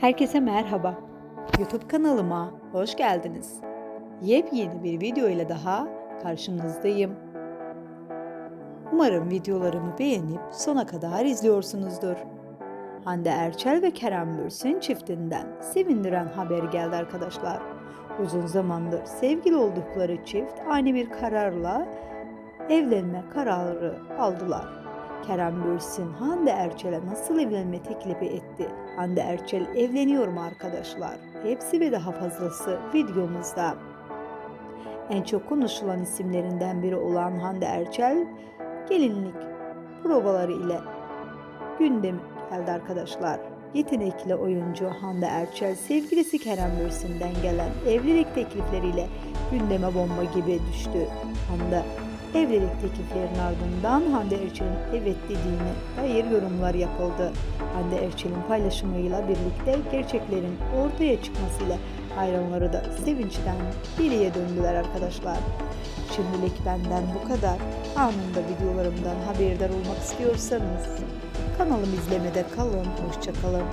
Herkese merhaba. YouTube kanalıma hoş geldiniz. Yepyeni bir video ile daha karşınızdayım. Umarım videolarımı beğenip sona kadar izliyorsunuzdur. Hande Erçel ve Kerem Bürsin çiftinden sevindiren haber geldi arkadaşlar. Uzun zamandır sevgili oldukları çift ani bir kararla evlenme kararı aldılar. Kerem Bürsin Hande Erçel'e nasıl evlenme teklifi etti? Hande Erçel evleniyor mu arkadaşlar? Hepsi ve daha fazlası videomuzda. En çok konuşulan isimlerinden biri olan Hande Erçel gelinlik provaları ile gündem geldi arkadaşlar. Yetenekli oyuncu Hande Erçel sevgilisi Kerem Bürsin'den gelen evlilik teklifleriyle gündeme bomba gibi düştü. Hande evlilik tekliflerinin ardından Hande Erçel'in evet dediğine dair yorumlar yapıldı. Hande Erçel'in paylaşımıyla birlikte gerçeklerin ortaya çıkmasıyla hayranları da sevinçten deliye döndüler arkadaşlar. Şimdilik benden bu kadar. Anında videolarımdan haberdar olmak istiyorsanız kanalımı izlemede kalın. Hoşçakalın.